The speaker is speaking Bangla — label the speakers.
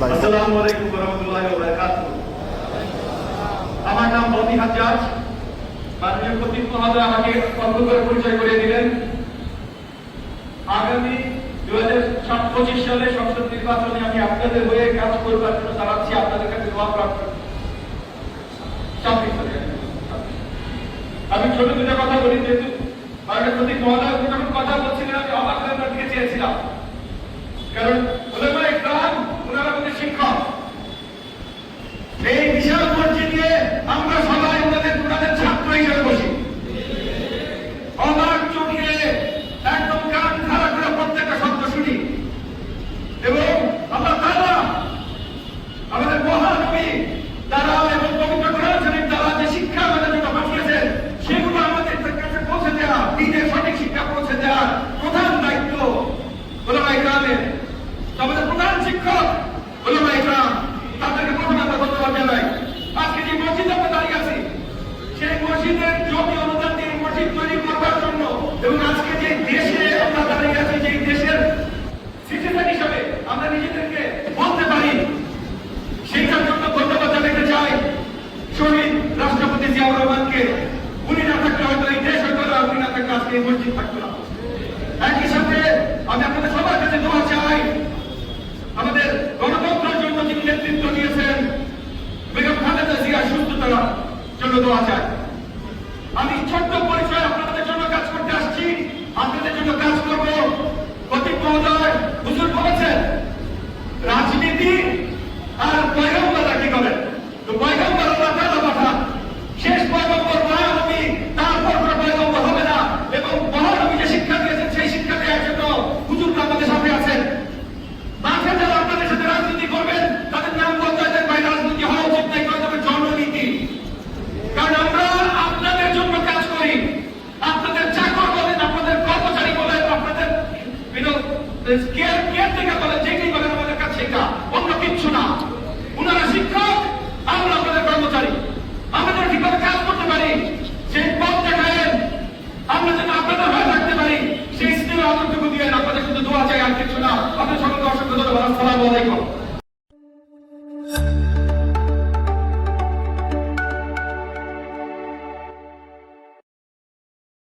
Speaker 1: বাড়ি। আমার নাম বনি হাজাজ মাননীয় প্রতীক মহোদয় আমাকে অল্প করে পরিচয় করে দিলেন। আগামী দু হাজার পঁচিশ সালে সংসদ নির্বাচনে আমি আপনাদের হয়ে কাজ করবার জন্য চালাচ্ছি আপনাদের কাছে দোয়া প্রার্থী। আমি ছোট দুটো কথা বলি, যেহেতু মাননীয় প্রতীক মহোদয় যখন কথা বলছিলেন, আমি অবাক হয়ে দিকে চেয়েছিলাম। কারণ শিক্ষক উনি না থাকলে হয়তো এই দেশ না উনি না থাকলে আজকে এই মসজিদ থাকতো না। একই সাথে আমি আপনাদের সবার কাছে দোয়া চাই। আমাদের গণতন্ত্রের জন্য যিনি নেতৃত্ব দিয়েছেন, বেগম খালেদা জিয়া সুস্থতার জন্য দোয়া চাই। আমি ছোট্ট পরিচয় আপনাদের জন্য কাজ করতে আসছি আপনাদের জন্য কাজ করব প্রতীক মহোদয় হুজুর বলেছেন রাজনীতি আর পয়গম্বর কি করেন তো পয়গম্বর আল্লাহ তাআলা পাঠান শেষ পয়গম্বর মহানবী তারপর কোনো পয়গম্বর হবে না এবং মহানবী যে শিক্ষা দিয়েছেন সেই শিক্ষা দেওয়ার জন্য হুজুর আমাদের সাথে আছেন মাঠে যারা আপনাদের সাথে রাজনীতি করবেন তাদের নাম পঞ্চায়েতের বাইরে রাজনীতি হওয়া উচিত নাই করে দেবে জননীতি কারণ আমরা আপনাদের জন্য কাজ করি আপনাদের চাকর বলেন আপনাদের কর্মচারী বলেন আপনাদের আমরা কর্মচারী। আমাদের ঠিকভাবে আমরা যেন থাকতে পারি। সেই স্নেহ আদরটুকু দিয়ে আপনাদের শুধু দোয়া চাই, আর কিছু না। আপনাদের অসংখ্য আসসালামু আলাইকুম।